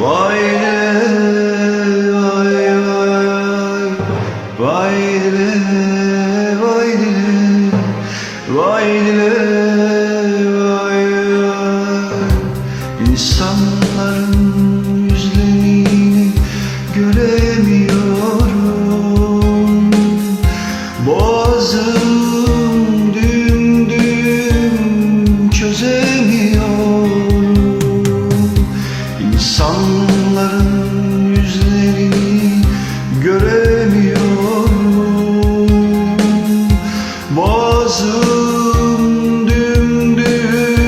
Vay ne vay vay vay Vay ne vay ne Vay ne vay vay İnsanların yüzlerini göremiyor Olanların yüzlerini göremiyorum. Boğazım dümdüm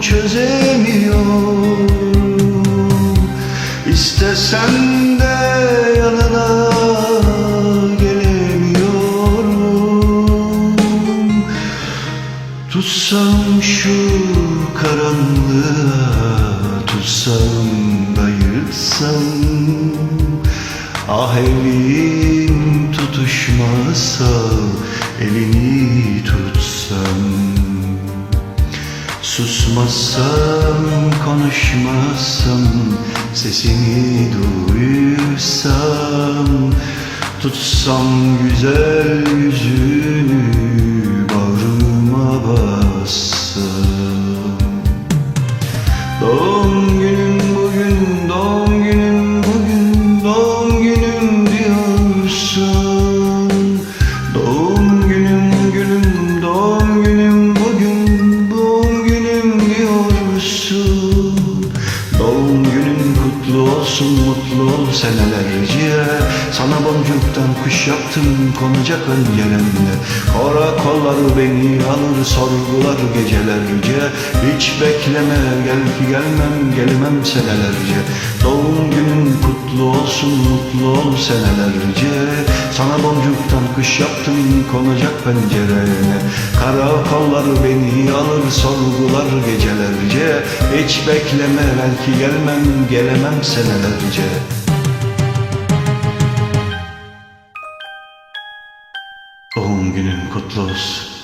çözemiyorum. İstesem de yanına gelemiyorum. Tutsam şu karanlığa Tutsam da yıksam Ah elim tutuşmasa Elini tutsam. Susmasam, konuşmasam Sesini duysam Tutsam güzel yüzünü diyorsun Doğum günün kutlu olsun, mutlu ol senelerce Sana boncuktan kuş yaptım, konacak öncelerinde Karakollar beni alır, sorgular gecelerce Hiç bekleme, gel ki gelmem, gelmem senelerce. Doğum olsun, mutlu ol senelerce Sana boncuktan kuş yaptım, konacak pencerene Karakollar beni alır, sorgular gecelerce. Hiç bekleme, belki gelmem, gelemem senelerce. Doğum günün kutlu olsun